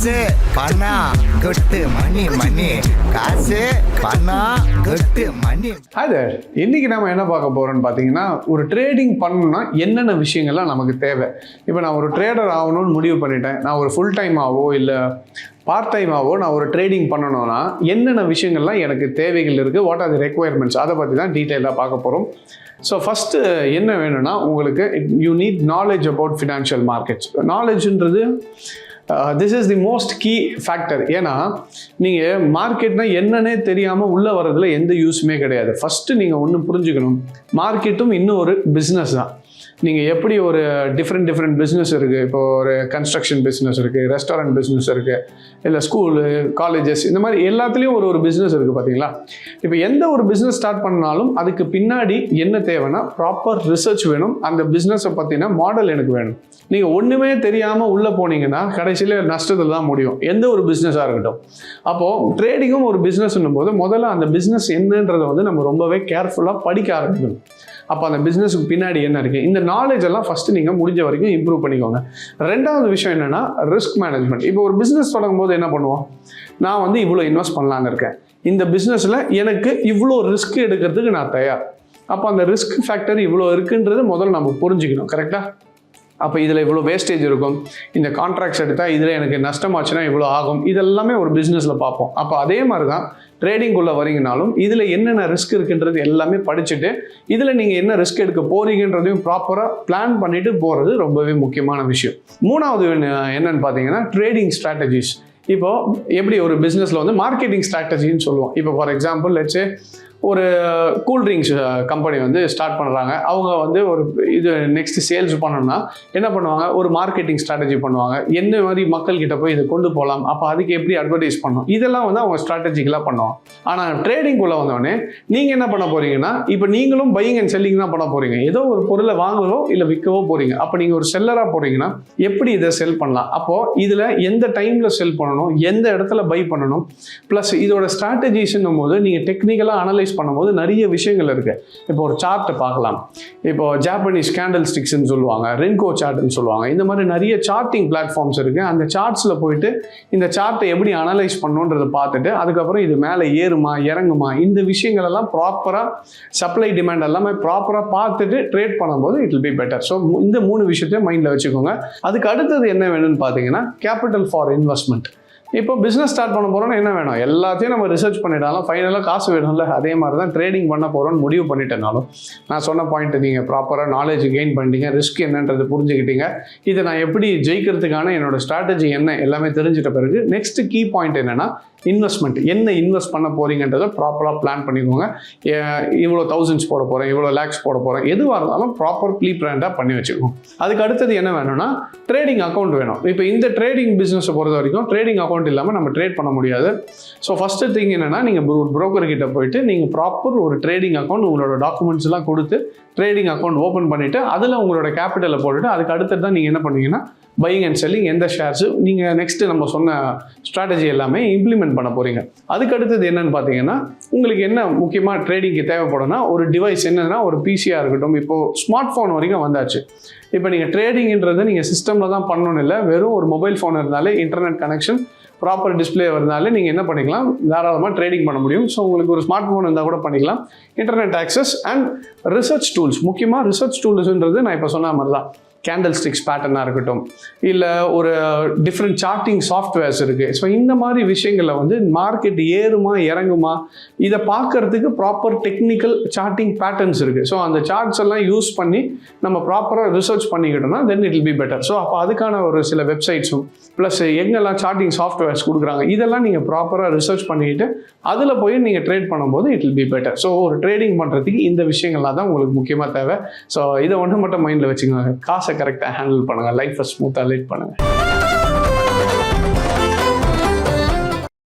காசு பணம் கொட்டு மணி மணி. காசு பணம் கொட்டு மணி. அது இன்னைக்கு நம்ம என்ன பார்க்க போறோம்னு பார்த்தீங்கன்னா ஒரு ட்ரேடிங் பண்ணணும்னா என்னென்ன விஷயங்கள்லாம் நமக்கு தேவை? இப்போ நான் ஒரு ட்ரேடர் ஆகணும்னு முடிவு பண்ணிட்டேன். நான் ஒரு ஃபுல் டைமாவோ இல்லை பார்ட் டைமாகவோ நான் ஒரு ட்ரேடிங் பண்ணணும்னா என்னென்ன விஷயங்கள்லாம் எனக்கு தேவைகள் இருக்குது வாட் ஆர் தி ரெக்குயர்மெண்ட்ஸ் அதை பற்றி தான் டீட்டெயிலாக பார்க்க போகிறோம் ஸோ ஃபஸ்ட்டு என்ன வேணும்னா உங்களுக்கு you need knowledge about financial markets நாலேஜ்ன்றது this is the most key factor ஏன்னா நீங்கள் மார்க்கெட்னா என்னன்னே தெரியாமல் உள்ளே வர்றதுல எந்த யூஸுமே கிடையாது. ஃபஸ்ட்டு நீங்கள் ஒன்று புரிஞ்சுக்கணும். மார்க்கெட்டும் இன்னும் ஒரு பிஸ்னஸ் தான். நீங்கள் எப்படி ஒரு டிஃப்ரெண்ட் டிஃப்ரெண்ட் பிஸ்னஸ் இருக்குது இப்போ ஒரு கன்ஸ்ட்ரக்ஷன் பிஸ்னஸ் இருக்குது ரெஸ்டாரண்ட் பிஸ்னஸ் இருக்குது இல்லை ஸ்கூலு காலேஜஸ் இந்த மாதிரி எல்லாத்துலேயும் ஒரு ஒரு பிஸ்னஸ் இருக்குது பார்த்தீங்களா இப்போ எந்த ஒரு பிஸ்னஸ் ஸ்டார்ட் பண்ணாலும் அதுக்கு பின்னாடி என்ன தேவைன்னா ப்ராப்பர் ரிசர்ச் வேணும். அந்த பிஸ்னஸை பார்த்தீங்கன்னா மாடல் எனக்கு வேணும். நீங்கள் ஒன்றுமே தெரியாமல் உள்ளே போனீங்கன்னா கடைசியில் நஷ்டத்தில் தான் முடியும். எந்த ஒரு பிஸ்னஸாக இருக்கட்டும். அப்போது ட்ரேடிங்கும் ஒரு பிஸ்னஸ்ன்னும் போது முதல்ல அந்த பிஸ்னஸ் என்னன்றதை வந்து நம்ம ரொம்பவே கேர்ஃபுல்லாக படிக்க ஆரம்பிக்கணும். அப்போ அந்த பிஸ்னஸுக்கு பின்னாடி என்ன இருக்குது இந்த நாலேஜ் எல்லாம் ஃபஸ்ட்டு நீங்கள் முடிஞ்ச வரைக்கும் இம்ப்ரூவ் பண்ணிக்கோங்க. ரெண்டாவது விஷயம் என்னென்னா ரிஸ்க் மேனேஜ்மெண்ட் இப்போ ஒரு பிஸ்னஸ் தொடங்கும் போது என்ன பண்ணுவோம்? நான் வந்து இவ்வளோ இன்வெஸ்ட் பண்ணலான்னு இருக்கேன். இந்த பிஸ்னஸில் எனக்கு இவ்வளோ ரிஸ்க் எடுக்கிறதுக்கு நான் தயார். அப்போ அந்த ரிஸ்க் ஃபேக்டர் இவ்வளோ இருக்குன்றது முதல்ல நம்ம புரிஞ்சுக்கணும் கரெக்டாக அப்போ இதில் இவ்வளோ வேஸ்டேஜ் இருக்கும். இந்த கான்ட்ராக்ட்ஸ் எடுத்தால் இதில் எனக்கு நஷ்டமாச்சுன்னா இவ்வளோ ஆகும். இதெல்லாமே ஒரு பிஸ்னஸில் பார்ப்போம். அப்போ அதே மாதிரி தான் ட்ரேடிங்குள்ளே வரீங்கனாலும் இதில் என்னென்ன ரிஸ்க் இருக்குன்றது எல்லாமே படிச்சுட்டு இதில் நீங்கள் என்ன ரிஸ்க் எடுக்க போகிறீங்கன்றதையும் ப்ராப்பராக பிளான் பண்ணிட்டு போகிறது ரொம்பவே முக்கியமான விஷயம். மூணாவது என்னென்னு என்னன்னு பார்த்தீங்கன்னா ட்ரேடிங் ஸ்ட்ராட்டஜிஸ் இப்போது எப்படி ஒரு பிஸ்னஸில் வந்து மார்க்கெட்டிங் ஸ்ட்ராட்டஜின்னு சொல்லுவோம். இப்போ ஃபார் எக்ஸாம்பிள் லட்சே ஒரு கூல்ட்ரிங்க்ஸ் கம்பெனி வந்து ஸ்டார்ட் பண்ணுறாங்க அவங்க வந்து ஒரு இது நெக்ஸ்ட் சேல்ஸ் பண்ணணும்னா என்ன பண்ணுவாங்க? ஒரு மார்க்கெட்டிங் ஸ்ட்ராட்டஜி பண்ணுவாங்க. என்ன மாதிரி மக்கள் கிட்ட போய் இதை கொண்டு போகலாம் அப்போ அதுக்கு எப்படி அட்வர்டைஸ் பண்ணணும்? இதெல்லாம் வந்து அவங்க ஸ்ட்ராட்டஜிக்கலாக பண்ணுவாங்க. ஆனால் ட்ரேடிங் உள்ள வந்தோடனே நீங்கள் என்ன பண்ண போறீங்கன்னா இப்போ நீங்களும் பையிங் அண்ட் செல்லிங் தான் பண்ண போறீங்க. ஏதோ ஒரு பொருளை வாங்கவோ இல்லை விற்கவோ போறீங்க. அப்போ நீங்கள் ஒரு செல்லராக போறீங்கன்னா எப்படி இதை செல் பண்ணலாம்? அப்போ இதில் எந்த டைமில் செல் பண்ணணும்? எந்த இடத்துல பை பண்ணணும்? ப்ளஸ் இதோட ஸ்ட்ராட்டஜிஸ்ன்னும் போது நீங்கள் டெக்னிக்கலாக அனலைஸ் பண்ணும்போது நிறைய விஷயங்கள் இருக்கு. இப்போ ஒரு சார்ட்டை பார்க்கலாம். இப்போ ஜாப்பனீஸ் கேண்டல் ஸ்டிக்ஸ்னு சொல்லுவாங்க ரென்கோ சார்ட்னு சொல்லுவாங்க. இந்த மாதிரி நிறைய சார்ட்டிங் பிளாட்ஃபார்ம்ஸ் இருக்கு. அந்த சார்ட்ஸில் போயிட்டு இந்த சார்ட்டை எப்படி அனலைஸ் பண்ணுன்றதை பார்த்துட்டு அதுக்கப்புறம் இது மேலே ஏறுமா இறங்குமா இந்த விஷயங்கள் எல்லாம் ப்ராப்பராக சப்ளை டிமாண்ட் எல்லாமே ப்ராப்பராக பார்த்துட்டு ட்ரேட் பண்ணும்போது it will be better so இந்த மூணு விஷயத்தையும் மைண்டில் வச்சுக்கோங்க. அதுக்கு அடுத்தது என்ன வேணும்னு பார்த்தீங்கன்னா கேபிட்டல் ஃபார் இன்வெஸ்ட்மெண்ட் இப்போ பிஸ்னஸ் ஸ்டார்ட் பண்ண போகிறோம்னா என்ன வேணும்? எல்லாத்தையும் நம்ம ரிசர்ச் பண்ணிட்டாலும் ஃபைனலாக காசு வேணும்ல. அதே மாதிரி தான் ட்ரேடிங் பண்ண போகிறோம்னு முடிவு பண்ணிட்டேனாலும். நான் சொன்ன பாயிண்ட் நீங்கள் ப்ராப்பராக நாலேஜ் கெயின் பண்ணிட்டீங்க. ரிஸ்க் என்னன்றது புரிஞ்சுக்கிட்டீங்க. இதை நான் எப்படி ஜெயிக்கிறதுக்கான என்னோட ஸ்ட்ராட்டஜி என்ன எல்லாமே தெரிஞ்சிட்ட பிறகு நெக்ஸ்ட் கீ பாயிண்ட் என்னன்னா இன்வெஸ்ட்மெண்ட் என்ன இன்வெஸ்ட் பண்ண போகிறீங்கன்றதை ப்ராப்பராக பிளான் பண்ணிக்கோங்க. இவ்வளோ தௌசண்ட்ஸ் போட போகிறேன் இவ்வளோ லேக்ஸ் போட போகிறேன் எதுவாக இருந்தாலும் ப்ராப்பர் ப்ளீ பிளான்டாக பண்ணி வச்சுக்கோங்க. அதுக்கு அடுத்தது என்ன வேணும்னா ட்ரேடிங் அக்கௌண்ட் வேணும். இப்போ இந்த ட்ரேடிங் பிஸ்னஸை பொறுத்த வரைக்கும் ட்ரேடிங் அக்கௌண்ட் இல்லாமல் நம்ம ட்ரேட் பண்ண முடியாது. ஸோ ஃபஸ்ட்டு திங் என்னன்னா நீங்கள் broker ப்ரோக்கர்கிட்ட போயிட்டு நீங்கள் ப்ராப்பர் ஒரு ட்ரேடிங் அக்கௌண்ட் உங்களோட டாக்குமெண்ட்ஸ் எல்லாம் கொடுத்து ட்ரேடிங் அக்கௌண்ட் ஓப்பன் பண்ணிவிட்டு அதில் உங்களோட கேபிட்டலை போட்டுட்டு அதுக்கு அடுத்தது தான் நீங்கள் என்ன பண்ணுவீங்கன்னா பையிங் அண்ட் செல்லிங் எந்த ஷேர்ஸு நீங்கள் நெக்ஸ்ட்டு நம்ம சொன்ன ஸ்ட்ராட்டஜி எல்லாமே இம்ப்ளிமெண்ட் பண்ண போகிறீங்க அதுக்கு அடுத்தது என்னென்னு பார்த்தீங்கன்னா உங்களுக்கு என்ன முக்கியமாக ட்ரேடிங்க்கு தேவைப்படும்னா ஒரு டிவைஸ் என்னன்னா ஒரு பிசியாக இருக்கட்டும் இப்போது ஸ்மார்ட் ஃபோன் வரைக்கும் வந்தாச்சு. இப்போ நீங்கள் ட்ரேடிங்கிறது நீங்கள் சிஸ்டமில் தான் பண்ணணும் இல்லை வெறும் ஒரு மொபைல் ஃபோன் இருந்தாலே இன்டர்நெட் கனெக்ஷன் ப்ராப்பர் டிஸ்ப்ளே இருந்தாலே நீங்கள் என்ன பண்ணிக்கலாம்? தாராளமாக ட்ரேடிங் பண்ண முடியும். ஸோ உங்களுக்கு ஒரு ஸ்மார்ட் ஃபோன் இருந்தால் கூட பண்ணிக்கலாம். Internet access and research tools முக்கியமாக ரிசர்ச் டூல்ஸுன்றது நான் இப்போ சொன்ன மாதிரி தான் கேண்டல் ஸ்டிக்ஸ் பேட்டர்னாக இருக்கட்டும் இல்லை ஒரு டிஃப்ரெண்ட் சார்ட்டிங் சாஃப்ட்வேர்ஸ் இருக்குது ஸோ இந்த மாதிரி விஷயங்களில் வந்து மார்க்கெட் ஏறுமா இறங்குமா இதை பார்க்கறதுக்கு ப்ராப்பர் டெக்னிக்கல் சார்ட்டிங் பேட்டர்ன்ஸ் இருக்குது ஸோ அந்த சார்ட்ஸ் எல்லாம் யூஸ் பண்ணி நம்ம ப்ராப்பராக research பண்ணிக்கிட்டோம்னா then it will be better so அப்போ அதுக்கான ஒரு சில வெப்சைட்ஸும் ப்ளஸ் எங்கெல்லாம் சார்ட்டிங் சாஃப்ட்வேர்ஸ் கொடுக்குறாங்க இதெல்லாம் நீங்கள் ப்ராப்பராக ரிசர்ச் பண்ணிக்கிட்டு அதில் போய் நீங்கள் ட்ரேட் பண்ணும்போது it will be better so ஒரு ட்ரேடிங் பண்ணுறதுக்கு இந்த விஷயங்கள்லாம் தான் உங்களுக்கு முக்கியமாக தேவை. ஸோ இதை ஒன்று மட்டும் மைண்டில் வச்சுக்கோங்க. காசு காசை கரெக்டாக ஹேண்டில் பண்ணுங்கள் லைஃப்பை ஸ்மூத்தாக லீட் பண்ணுங்கள்